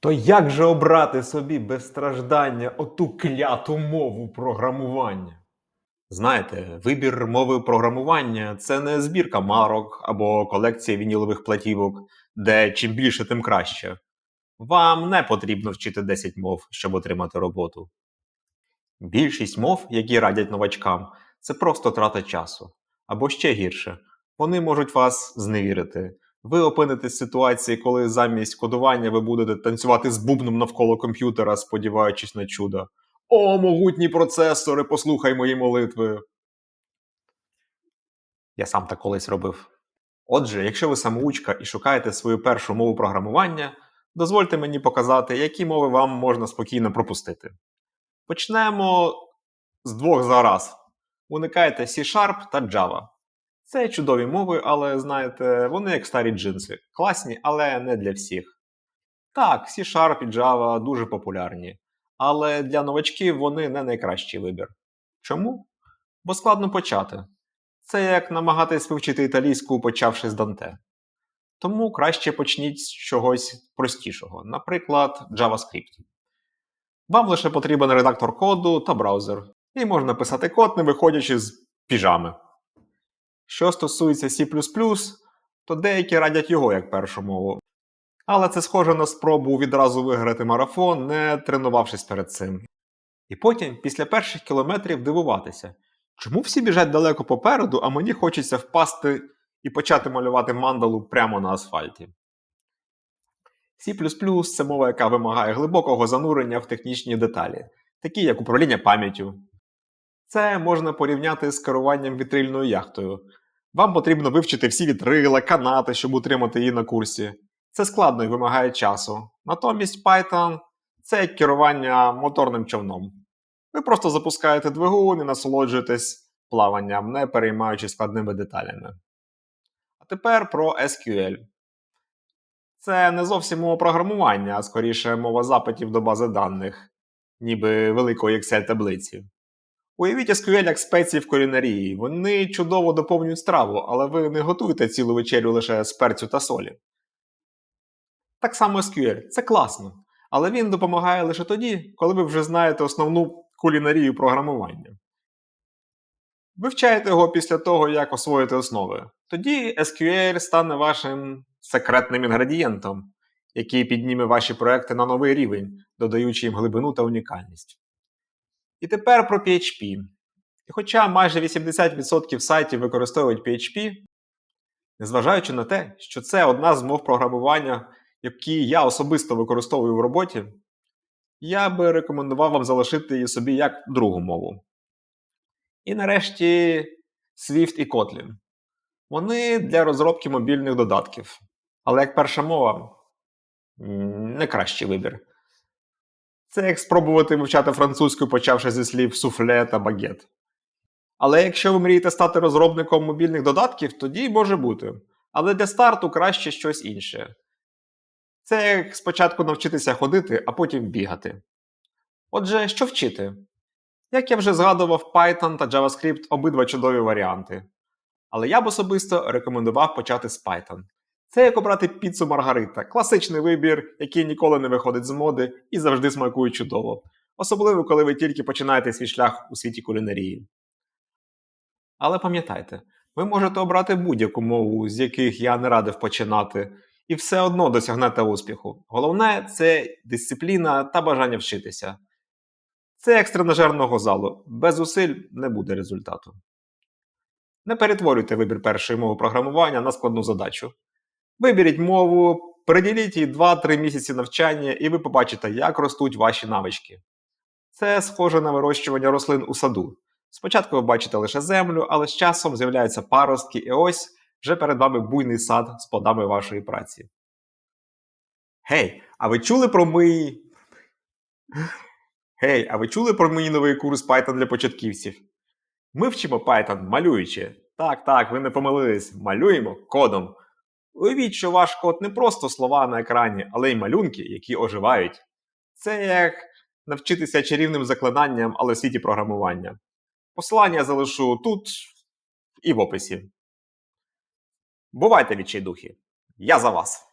То як же обрати собі без страждання оту кляту мову програмування? Знаєте, вибір мови програмування це не збірка марок або колекція вінілових платівок, де чим більше, тим краще. Вам не потрібно вчити 10 мов, щоб отримати роботу. Більшість мов, які радять новачкам, це просто трата часу. Або ще гірше, вони можуть вас зневірити. Ви опинитесь в ситуації, коли замість кодування ви будете танцювати з бубном навколо комп'ютера, сподіваючись на чудо. О, могутні процесори, послухай мої молитви. Я сам так колись робив. Отже, якщо ви самоучка і шукаєте свою першу мову програмування, дозвольте мені показати, які мови вам можна спокійно пропустити. Почнемо з двох зараз. Уникайте C-Sharp та Java. Це чудові мови, але знаєте, вони як старі джинси. Класні, але не для всіх. Так, C-Sharp і Java дуже популярні, але для новачків вони не найкращий вибір. Чому? Бо складно почати. Це як намагатись вивчити італійську, почавши з Данте. Тому краще почніть з чогось простішого, наприклад, JavaScript. Вам лише потрібен редактор коду та браузер, і можна писати код, не виходячи з піжами. Що стосується C, то деякі радять його як першу мову. Але це схоже на спробу відразу виграти марафон, не тренувавшись перед цим. І потім, після перших кілометрів, дивуватися, чому всі біжать далеко попереду, а мені хочеться впасти і почати малювати мандалу прямо на асфальті. C це мова, яка вимагає глибокого занурення в технічні деталі, такі як управління пам'яттю. Це можна порівняти з керуванням вітрильною яхтою. Вам потрібно вивчити всі вітрила, канати, щоб утримати її на курсі. Це складно і вимагає часу. Натомість Python це як керування моторним човном. Ви просто запускаєте двигун і насолоджуєтесь плаванням, не переймаючи складними деталями. А тепер про SQL. Це не зовсім мова програмування, а скоріше мова запитів до бази даних, ніби великої Excel таблиці. Уявіть SQL як спеції в кулінарії. Вони чудово доповнюють страву, але ви не готуєте цілу вечерю лише з перцю та солі. Так само SQL це класно, але він допомагає лише тоді, коли ви вже знаєте основну кулінарію програмування. Вивчаєте його після того, як освоїте основи. Тоді SQL стане вашим секретним інгредієнтом, який підніме ваші проекти на новий рівень, додаючи їм глибину та унікальність. І тепер про PHP. І хоча майже 80% сайтів використовують PHP, незважаючи на те, що це одна з мов програмування, які я особисто використовую в роботі, я би рекомендував вам залишити її собі як другу мову. І нарешті Swift і Kotlin. Вони для розробки мобільних додатків. Але як перша мова не кращий вибір. Це як спробувати вивчати французьку, почавши зі слів суфле та багет. Але якщо ви мрієте стати розробником мобільних додатків, тоді може бути. Але для старту краще щось інше. Це як спочатку навчитися ходити, а потім бігати. Отже, що вчити? Як я вже згадував, Python та JavaScript обидва чудові варіанти. Але я б особисто рекомендував почати з Python. Це як обрати піцу Маргарита, класичний вибір, який ніколи не виходить з моди і завжди смакує чудово. Особливо, коли ви тільки починаєте свій шлях у світі кулінарії. Але пам'ятайте, ви можете обрати будь-яку мову, з яких я не радив починати, і все одно досягнете успіху. Головне це дисципліна та бажання вчитися. Це як з тренажерного залу, без зусиль не буде результату. Не перетворюйте вибір першої мови програмування на складну задачу. Виберіть мову, приділіть їй 2-3 місяці навчання, і ви побачите, як ростуть ваші навички. Це схоже на вирощування рослин у саду. Спочатку ви бачите лише землю, але з часом з'являються паростки, і ось вже перед вами буйний сад з плодами вашої праці. Гей, а ви чули про мій. Гей, а ви чули про мій новий курс Python для початківців? Ми вчимо Python малюючи. Так, так, ви не помилились. Малюємо кодом. Уявіть, що ваш код не просто слова на екрані, але й малюнки, які оживають. Це як навчитися чарівним заклинанням, але в світі програмування. Посилання залишу тут і в описі. Бувайте відчайдухи! Я за вас!